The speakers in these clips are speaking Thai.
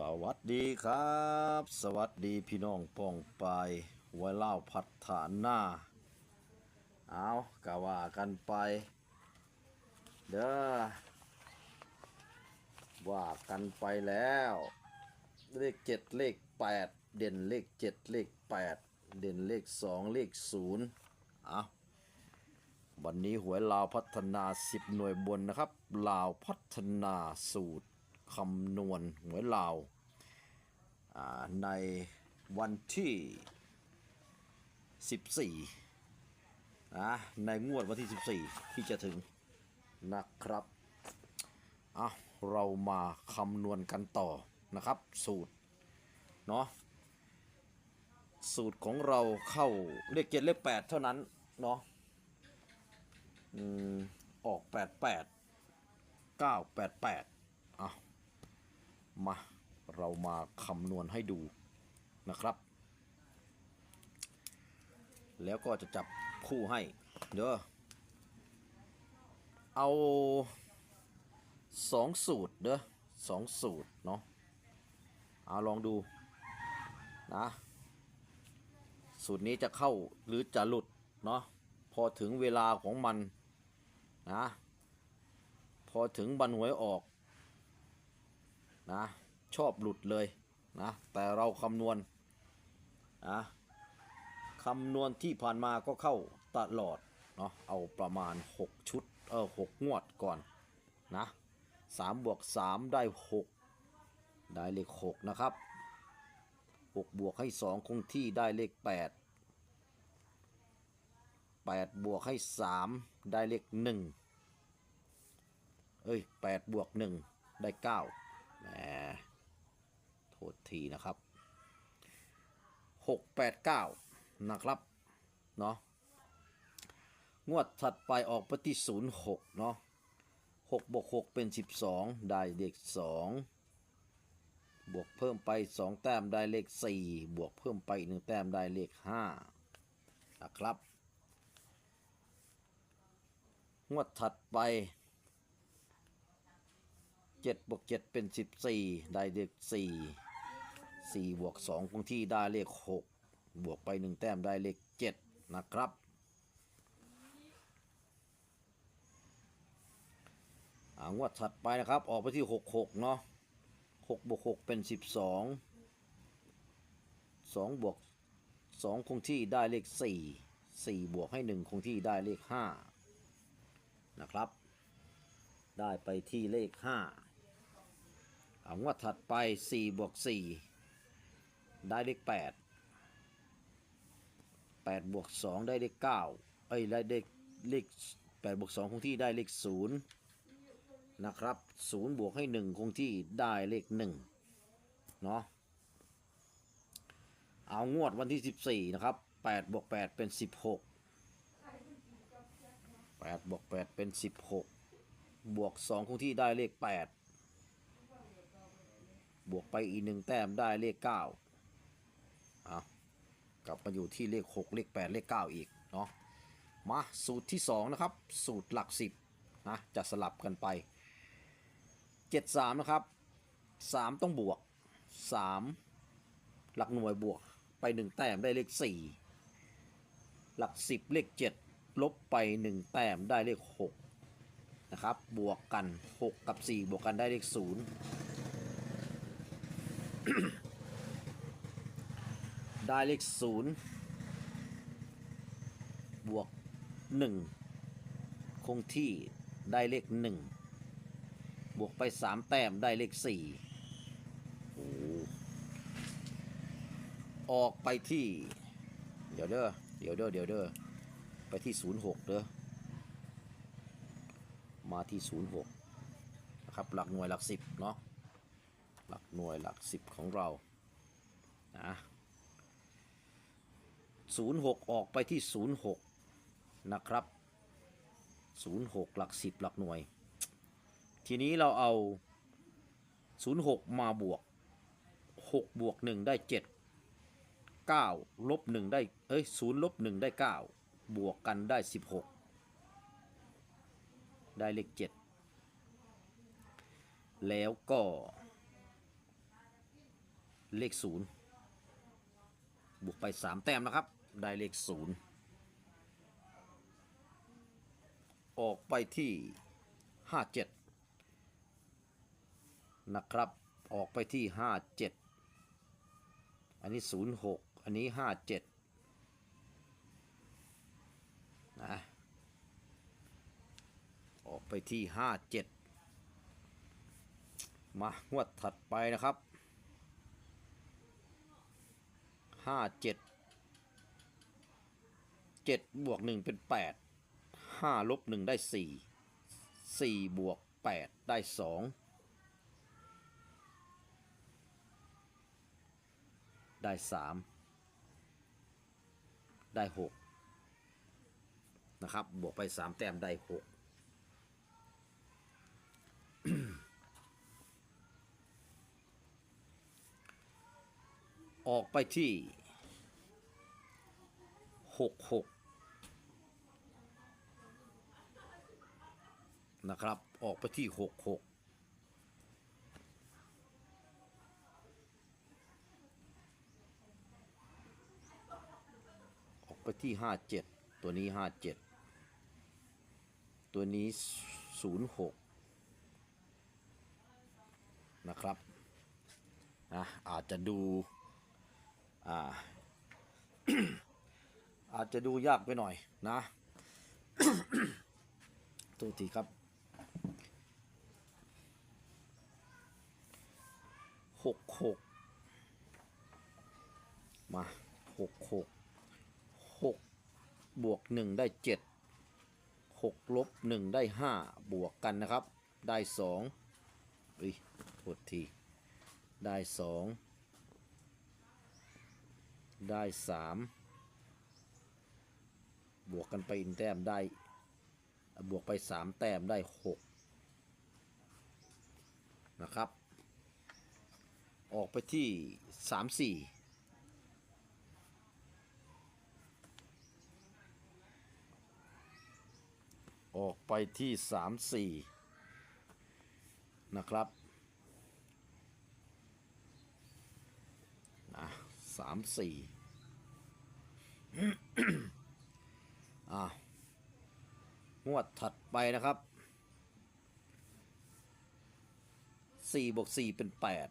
สวัสดีครับ สวัสดีพี่น้องป้องปายไว้เล่าพัฒนหน้าเอากะว่ากันไป เด้อว่ากันไปแล้ว เลขเจ็ดเลขแปดเด่นเลขเจ็ดเลขแปดเด่นเลขสองเลขศูนย์เอาวันนี้หวยลาวพัฒนาสิบหน่วยบนนะครับลาวพัฒนาสูตร คำนวณหวยลาวอ่าในวันที่ 14นะในงวดวันที่ 14 ที่จะถึงนะครับเอาเรามาคำนวณกันต่อนะครับ สูตรเนาะสูตรของเราเข้าเลขเจ็ดเลขแปดเท่านั้นเนาะออกแปดแปดเก้าแปดแปดอะ มา เรามาคำนวณให้ดูนะครับ แล้วก็จะจับคู่ให้ เด้อเอาสองสูตรเด้อสองสูตร เนาะเอาลองดู นะ สูตรนี้จะเข้าหรือจะหลุด เนาะพอถึงเวลาของมัน นะ พอถึงบันหวยออก นะชอบหลุดเลยนะแต่เราคำนวณนะคำนวณที่ผ่านมาก็เข้าตลอดเนาะเอาประมาณ 6 ชุดเออหกงวดก่อนนะ3บวก3ได้6ได้เลข6นะครับ6บวกให้2คงที่ได้เลข8 8บวกให้3ได้เลข1เอ้ย8บวก1ได้9 แหมโทษทีนะครับ6 8 9นะครับ เนาะงวดถัดไปออกไปที่06เนาะ6บวก6เป็น12ได้เลข2บวกเพิ่มไป2แต้มได้เลข4บวกเพิ่มไปอีก1แต้มได้เลข5นะครับ งวดถัดไป 7บวก7เป็น14ได้เลข4 4บวก2คงที่ได้เลข6บวกไป1แต้มได้เลข7นะครับ อางวดถัดไปนะครับ ออกไปที่66เนาะ6บวก6เป็น12 2บวก2คงที่ได้เลข4 4บวกให้1คงที่ได้เลข5นะครับ ได้ไปที่เลข5อ่า งวดถัดไป 4 บวก 4 ได้เลข 8 8 บวก 2 ได้เลข 9 เอ้ย ได้เลขเลข8บวก 2 คงที่ได้เลข 0 นะครับ 0 บวกให้ 1 คงที่ได้เลข 1 เนาะเอางวดวันที่ 14 นะครับ 8 บวก 8 เป็น 16 8 บวก 8 เป็น 16 บวก 2 คงที่ได้เลข 8 บวกไปอีกหนึ่งแต้มได้เลข9เอากลับมาอยู่ที่เลข6เลข8เลข9อีกเนาะมาสูตรที่2นะครับ สูตรหลัก10นะจะสลับกันไป73นะครับ3ต้องบวก3หลักหน่วยบวกไป1แต้มได้เลข4หลัก10เลข7ลบไป1แต้มได้เลข6นะครับบวกกัน6กับ4บวกกันได้เลข0 ได้เลข0บวก1คงที่ได้เลข1บวกไป3แต้มได้เลข4โอ้ออกไปที่ เดี๋ยวเด้อเดี๋ยวเด้อเดี๋ยวเด้อไปที่06เด้อมาที่06นะครับหลักหน่วยหลัก10เนาะ หลักหน่วยหลัก 10 ของเรานะ06 ออกไปที่ 06 นะครับ 06 หลัก 10 หลักหน่วย ทีนี้เราเอา 06 มาบวก 6 บวก 1 ได้ 7 9 ลบ 1 ได้ เอ้ย0ลบ 1 ได้ 9 บวกกันได้ 16 ได้เลข 7 แล้วก็ เลขศูนย์บวกไปสามแต้มนะครับ ได้เลขศูนย์ออกไปที่ห้าเจ็ดนะครับ ออกไปที่ห้าเจ็ดอันนี้ศูนย์หกอันนี้ห้าเจ็ดนะออกไปที่ห้าเจ็ดมางวดถัดไปนะครับ ห้าเจ็ดเจ็ดบวกหนึ่งเป็นแปดห้าลบหนึ่งได้สี่สี่บวกแปดได้สองได้สามได้หกนะครับ บวกไปสามแต้มได้หก ออกไปที่หกหกนะครับ ออกไปที่หกหกออกไปที่ห้าเจ็ดตัวนี้ห้าเจ็ดตัวนี้ศูนย์หกนะครับอะอาจจะดู อ่า อาจจะดูยากไปหน่อยนะโทษทีครับหกหกมาหกหกหกบวกหนึ่งได้เจ็ดหกลบหนึ่งได้ห้าบวกกันนะครับ ได้สองอุ้ยโทษที ได้สอง ได้สามบวกกันไปอีกแต้มได้บวกไปสามแต้มได้หกนะครับ ออกไปที่สามสี่ออกไปที่สามสี่นะครับนะ สามสี่อ่างวดถัดไปนะครับสี่บวกสี่เป็นแปด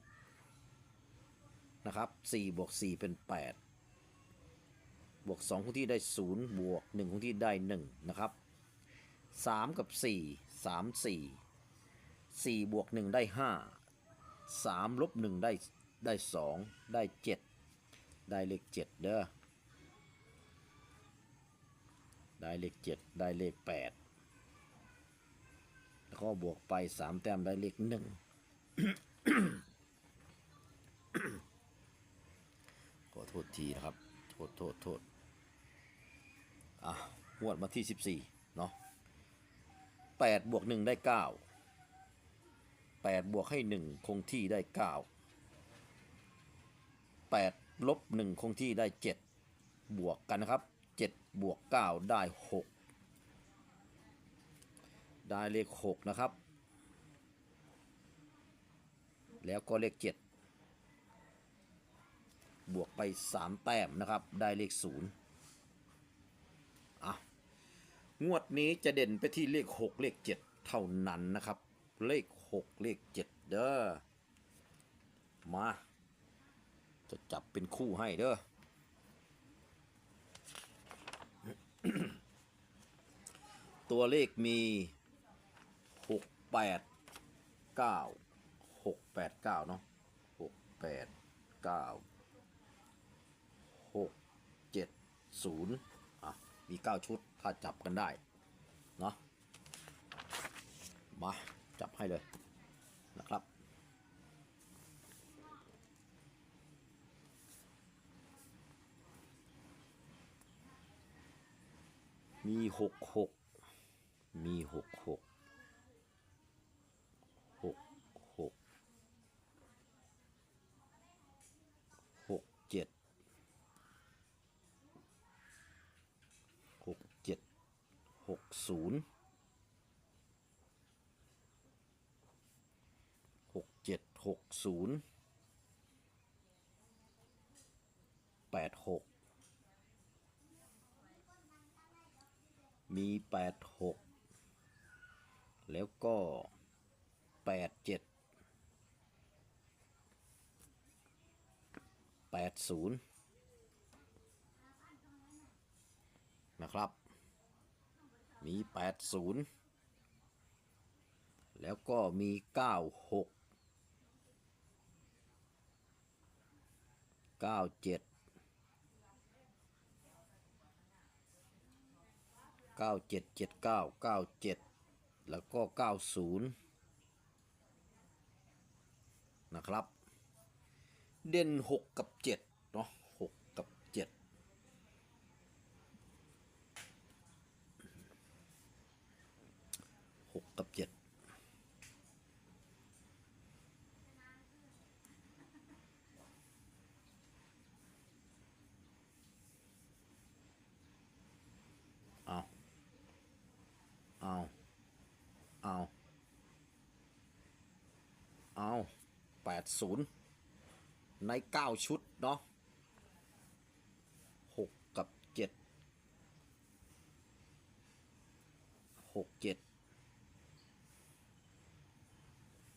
นะครับสี่บวกสี่เป็นแปดบวกสองคงที่ได้ศูนย์บวกหนึ่งคงที่ได้หนึ่งนะครับสามกับสี่สามสี่สี่บวกหนึ่งได้ห้าสามลบหนึ่งได้ได้สองได้เจ็ด ได้เลขเจ็ดเด้อ ได้เลขเจ็ดได้เลขแปดแล้วก็บวกไปสามแต้มได้เลขหนึ่งขอโทษทีนะครับ โทษโทษโทษอะงวดมาที่สิบสี่เนาะแปดบวกหนึ่งได้เก้าแปดบวกให้หนึ่งคงที่ได้เก้าแปด ลบหนึ่งคงที่ได้เจ็ดบวกกันนะครับเจ็ดบวกเก้าได้หกได้เลขหกนะครับ แล้วก็เลขเจ็ดบวกไปสามแต้มนะครับ ได้เลขศูนย์อะงวดนี้จะเด่นไปที่เลขหกเลขเจ็ดเท่านั้นนะครับ เลขหกเลขเจ็ดเด้อมา จะจับเป็นคู่ให้เด้อ ตัวเลขมีหกแปดเก้าหกแปดเก้าเนาะหกแปดเก้าหกเจ็ดศูนย์อะ มีเก้าชุด ถ้าจับกันได้ เนาะมา จับให้เลยนะครับ มีหกหกมีหกหกหกหกหกเจ็ดหกเจ็ดหกศูนย์หกเจ็ดหกศูนย์แปดหก มี 86 แล้วก็ 87 80 นะครับ มี 80 แล้วก็มี 96 97 97 79 97 แล้วก็ 90 นะครับ เด่น 6 กับ 7 เนาะ6กับ 7 6 กับ 7 เอาแปดศูนย์ใน9ชุดเนาะ6กับ7 6 7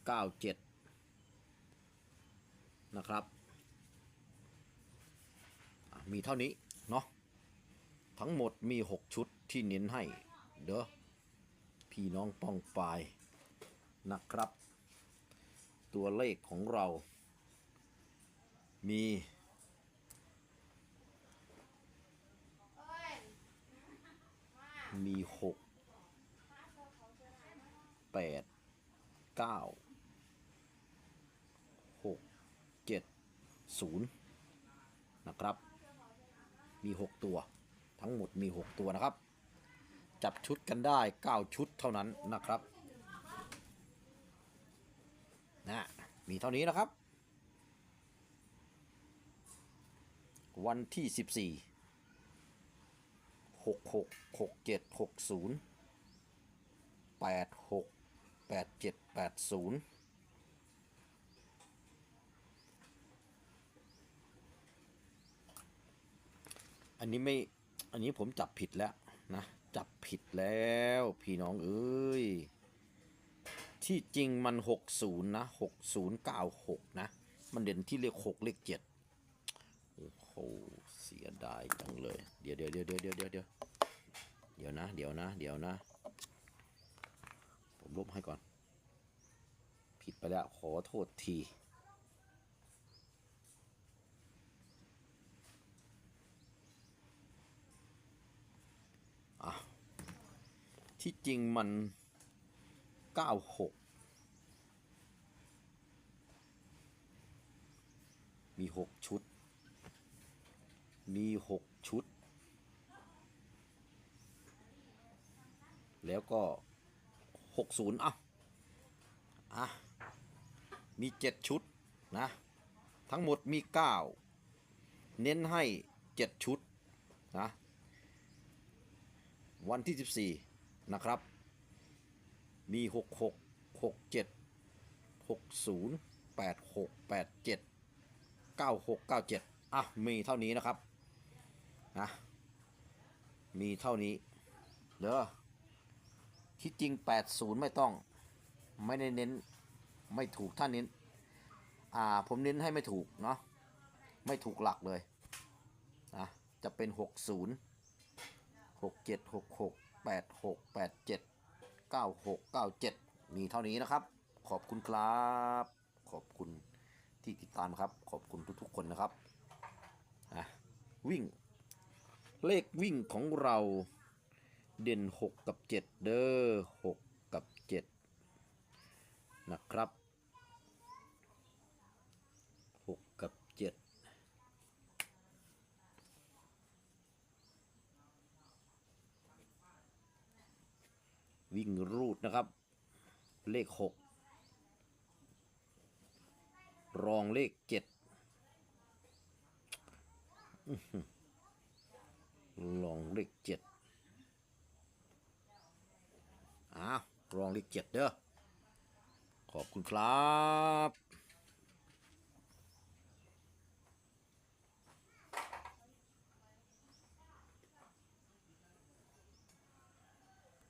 9 7นะครับ มีเท่านี้ เนาะทั้งหมดมี 6 ชุดที่เน้นให้ เด้อพี่น้องป้องปายนะครับ ตัวเลขของเรา มีมีหกแปดเก้าหกเจ็ดศูนย์นะครับ มีหกตัว ทั้งหมดมีหกตัวนะครับ จับชุดกันได้เก้าชุดเท่านั้นนะครับนะ มีเท่านี้นะครับ วันที่สิบสี่หกหกหกเจ็ดหกศูนย์แปดหกแปดเจ็ดแปดศูนย์อันนี้ไม่ อันนี้ผมจับผิดแล้วนะ จับผิดแล้ว พี่น้องเอ้ย ที่จริงมันหกศูนย์นะหกศูนย์เก้าหกนะ มันเด่นที่เลขหกเลขเจ็ดโอ้โห เสียดายจังเลย เดี๋ยวเดี๋ยวเดี๋ยวเดี๋ยวเดี๋ยวเดี๋ยวเดี๋ยวเดี๋ยวนะ เดี๋ยวนะ เดี๋ยวนะ ผมลบให้ก่อน ผิดไปแล้ว ขอโทษที อะ ที่จริงมัน96 มี6ชุด มีหกชุด แล้วก็หกศูนย์อะอะ มีเจ็ดชุดนะ ทั้งหมดมีเก้าเน้นให้เจ็ดชุดนะ วันที่สิบสี่นะครับ มีหกหกหกเจ็ดหกศูนย์แปดหกแปดเจ็ด เก้าหกเก้าเจ็ดอะมีเท่านี้นะครับนะมีเท่านี้เด้อที่จริง80ไม่ต้อง ไม่ได้เน้นไม่ถูกท่านเน้นอ่าผมเน้นให้ไม่ถูกเนาะไม่ถูกหลักเลยนะจะเป็น60 67 66 86 87 96 97มีเท่านี้นะครับ ขอบคุณครับ ขอบคุณ ที่ติดตามครับ ขอบคุณทุกๆคนนะครับอะวิ่ง เลขวิ่งของเราเด่น 6 กับ 7 เด้อ6กับ 7 นะครับ 6 กับ 7วิ่งรูดนะครับ เลข 6 รองเลขเจ็ดลองเลขเจ็ดอ้าวรองเลขเจ็ดเด้อ ขอบคุณครับ